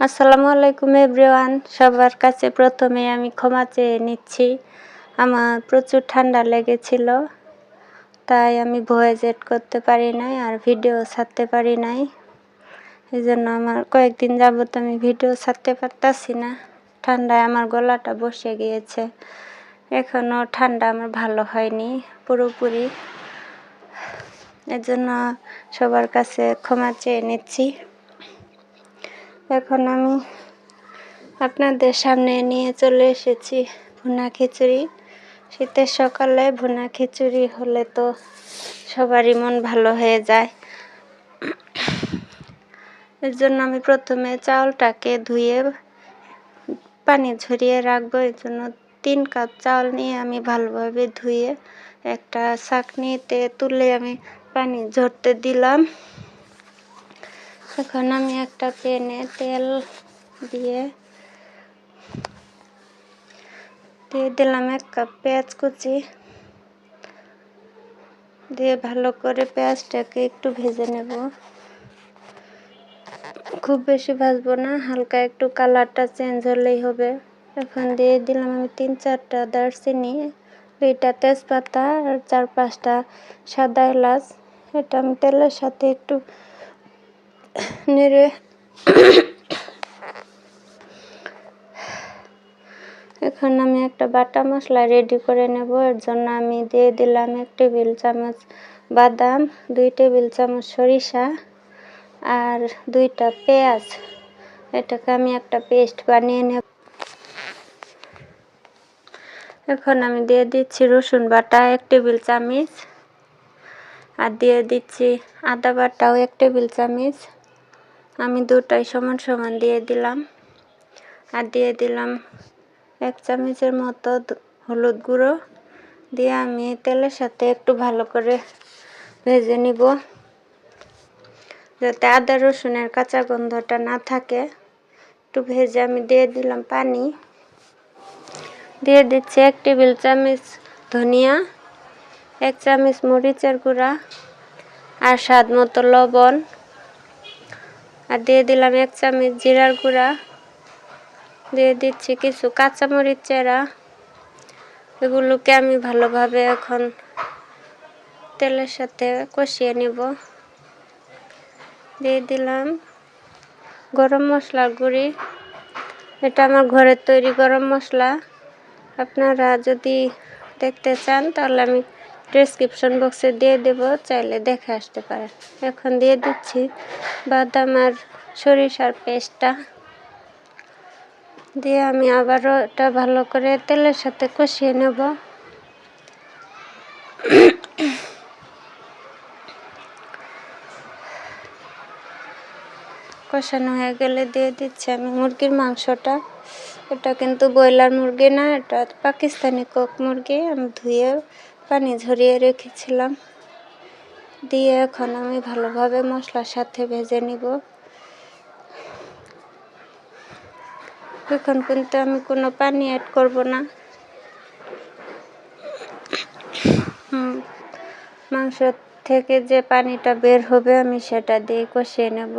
আসসালামু আলাইকুম এভরিওয়ান। সবার কাছে প্রথমে আমি ক্ষমা চেয়ে নিচ্ছি। আমার প্রচুর ঠান্ডা লেগেছিল, তাই আমি ভয়েস এড করতে পারি নাই আর ভিডিও ছাড়তে পারি নাই। এই জন্য আমার কয়েকদিন যাবত আমি ভিডিও ছাড়তে পারতাছি না। ঠান্ডায় আমার গলাটা বসে গিয়েছে। এখনও ঠান্ডা আমার ভালো হয়নি, পুরোপুরি। এর জন্য সবার কাছে ক্ষমা চেয়ে নিচ্ছি। এখন আমি আপনাদের সামনে নিয়ে চলে এসেছি ভুনা খিচুড়ি। শীতের সকালে ভুনা খিচুড়ি হলে তো সবারই মন ভালো হয়ে যায়। এর জন্য আমি প্রথমে চাউলটাকে ধুয়ে পানি ঝরিয়ে রাখব। এর জন্য তিন কাপ চাউল নিয়ে আমি ভালোভাবে ধুয়ে একটা ছাঁকনিতে তুলে আমি পানি ঝরতে দিলাম। এখন আমি একটা প্যানে তেল দিয়ে দিয়ে দিলাম এক কাপ পেঁয়াজ কুচি। দিয়ে ভালো করে পেঁয়াজটাকে একটু ভেজে নেব। খুব বেশি ভাজবো না, হালকা একটু কালারটা চেঞ্জ হলেই হবে। এখন দিয়ে দিলাম আমি তিন চারটা দারচিনি, দুইটা তেজপাতা আর চার পাঁচটা সাদা এলাচ। এটা আমি তেলের সাথে একটু নেড়ে এখন আমি একটা বাটা মশলা রেডি করে নেব। এর জন্য আমি দিয়ে দিলাম এক টেবিল চামচ বাদাম, দুই টেবিল চামচ সরিষা আর দুইটা পেঁয়াজ। এটাকে আমি একটা পেস্ট বানিয়ে নেব। এখন আমি দিয়ে দিচ্ছি রসুন বাটা এক টেবিল চামচ আর দিয়ে দিচ্ছি আদা বাটাও এক টেবিল চামচ। আমি দুটাই সমান সমান দিয়ে দিলাম। আর দিয়ে দিলাম এক চামচের মতো হলুদ গুঁড়ো। দিয়ে আমি তেলের সাথে একটু ভালো করে ভেজে নিব। যাতে আদা রসুনের কাঁচা গন্ধটা না থাকে। একটু ভেজে আমি দিয়ে দিলাম পানি। দিয়ে দিচ্ছি এক টেবিল চামচ ধনিয়া, এক চামচ মরিচের গুঁড়া আর স্বাদ মতো লবণ। আর দিয়ে দিলাম এক চামচ জিরার গুঁড়া। দিয়ে দিচ্ছি কিছু কাঁচামরিচ চেরা। এগুলোকে আমি ভালোভাবে এখন তেলের সাথে কষিয়ে নেব। দিয়ে দিলাম গরম মশলার গুঁড়ি। এটা আমার ঘরের তৈরি গরম মশলা। আপনারা যদি দেখতে চান তাহলে আমি ডিসক্রিপশন বক্সে দিয়ে দেব, চাইলে দেখে আসতে পারেন এখন দিয়ে দিচ্ছি বাদাম আর সরিষার পেস্টটা। দিয়ে আমি আবারও এটা ভালো করে তেলের সাথে কষিয়ে নেব। কষানো হয়ে গেলে দিয়ে দিচ্ছি আমি মুরগির মাংসটা। এটা কিন্তু ব্রয়লার মুরগি না, এটা পাকিস্তানি কক মুরগি, আমি ধুয়ে পানি ঝরিয়ে রেখেছিলাম। দিয়ে এখন আমি ভালোভাবে মশলার সাথে ভেজে নিব। এখন কিন্তু আমি কোনো পানি অ্যাড করব না। মাংস থেকে যে পানিটা বের হবে আমি সেটা দিয়ে কষিয়ে নেব।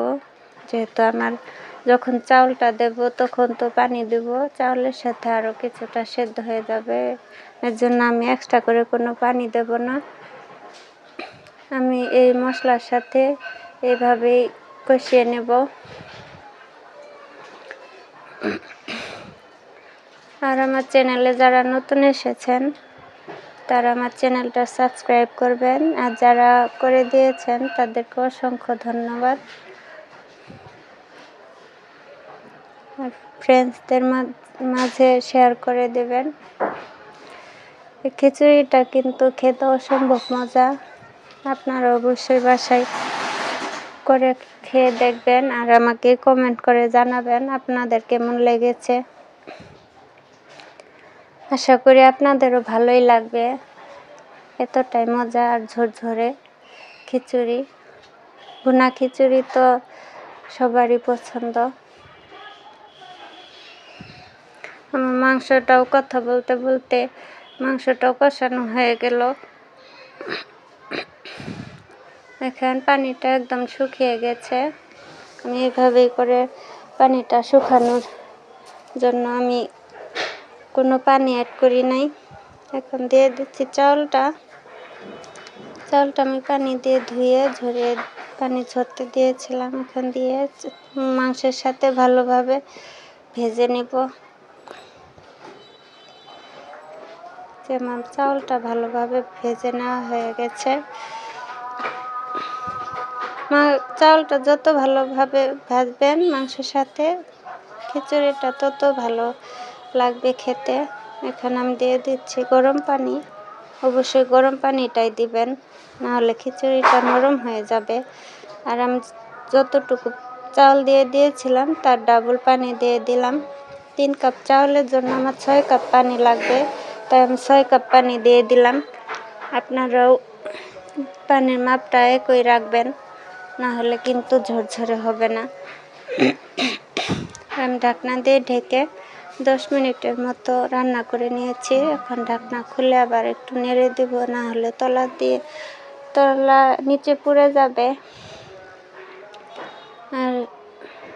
যেহেতু আমার যখন চাউলটা দেব তখন তো পানি দেব। চাউলের সাথে আরও কিছুটা সেদ্ধ হয়ে যাবে। এর জন্য আমি এক্সট্রা করে কোনো পানি দেব না। আমি এই মশলার সাথে এইভাবেই কষিয়ে নেব। আর আমার চ্যানেলে যারা নতুন এসেছেন, তারা আমার চ্যানেলটা সাবস্ক্রাইব করবেন। আর যারা করে দিয়েছেন, তাদেরকে অসংখ্য ধন্যবাদ। আর ফ্রেন্ডসদের মাঝে শেয়ার করে দেবেন। খিচুড়িটা কিন্তু খেতে অসম্ভব মজা। আপনারা অবশ্যই বাসায় করে খেয়ে দেখবেন আর আমাকে কমেন্ট করে জানাবেন আপনাদের কেমন লেগেছে। আশা করি আপনাদেরও ভালোই লাগবে। এতটাই মজা আর ঝরঝরে খিচুড়ি। ভুনা খিচুড়ি তো সবারই পছন্দ। আমার মাংসটাও কথা বলতে বলতে মাংসটাও কষানো হয়ে গেল। এখন পানিটা একদম শুকিয়ে গেছে। আমি এভাবেই করে পানিটা শুকানোর জন্য আমি কোনো পানি অ্যাড করি নাই। এখন দিয়ে দিচ্ছি চাউলটা চাউলটা আমি পানি দিয়ে ধুয়ে ঝরে পানি ঝরতে দিয়েছিলাম। এখন দিয়ে মাংসের সাথে ভালোভাবে ভেজে নিব। যেমন চাউলটা ভালোভাবে ভেজে নেওয়া হয়ে গেছে। মা, চাউলটা যত ভালোভাবে ভাজবেন মাংসের সাথে, খিচুড়িটা তত ভালো লাগবে খেতে। এখানে আমি দিয়ে দিচ্ছি গরম পানি। অবশ্যই গরম পানিটাই দিবেন, নাহলে খিচুড়িটা নরম হয়ে যাবে। আর আমি যতটুকু চাল দিয়ে দিয়েছিলাম, তার ডাবল পানি দিয়ে দিলাম। তিন কাপ চাউলের জন্য আমার ছয় কাপ পানি লাগবে। তাই আমি ছয় কাপ পানি দিয়ে দিলাম। আপনারাও পানির মাপটা একই রাখবেন, না হলে কিন্তু ঝরঝরে হবে না। আমি ঢাকনা দিয়ে ঢেকে দশ মিনিটের মতো রান্না করে নিয়েছি। এখন ঢাকনা খুলে আবার একটু নেড়ে দেব, না হলে তলা দিয়ে, তলা নিচে পুড়ে যাবে। আর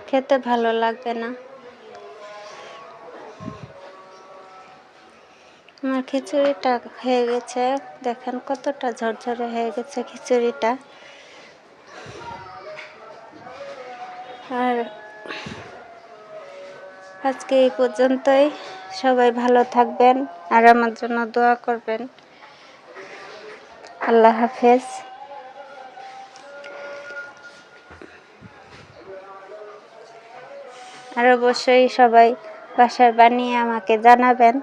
খেতে ভালো লাগবে না। আমার খিচুড়িটা হয়ে গেছে। দেখেন কতটা ঝরঝরে হয়ে গেছে খিচুড়িটা। আর আজকে এই পর্যন্তই। সবাই ভালো থাকবেন আর আমার জন্য দোয়া করবেন। আল্লাহ হাফেজ। আর অবশ্যই সবাই বাসায় বানিয়ে আমাকে জানাবেন।